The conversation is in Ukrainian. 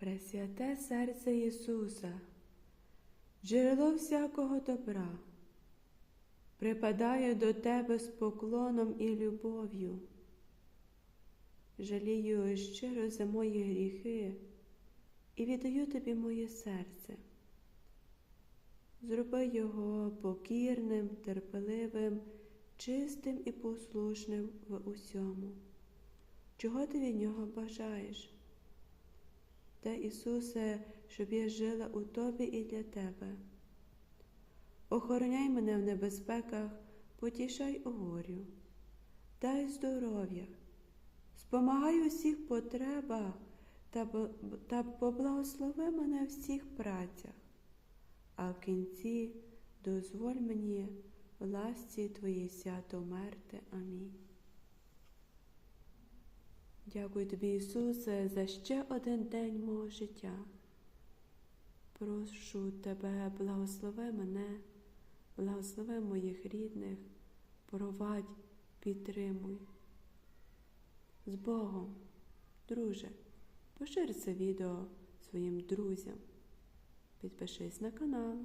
Пресвяте серце Ісуса, джерело всякого добра, припадаю до Тебе з поклоном і любов'ю. Жалію щиро за мої гріхи і віддаю Тобі моє серце. Зроби його покірним, терпеливим, чистим і послушним в усьому. Чого ти від нього бажаєш? Та, Ісусе, щоб я жила у Тобі і для Тебе. Охороняй мене в небезпеках, потішай у горю, дай здоров'я, спомагай у всіх потребах та, та поблагослови мене в всіх працях, а в кінці дозволь мені в ласці Твоїй свято мерти. Амінь. Дякую тобі, Ісусе, за ще один день мого життя. Прошу тебе, благослови мене, благослови моїх рідних, провадь, підтримуй. З Богом, друже, пошир це відео своїм друзям. Підпишись на канал.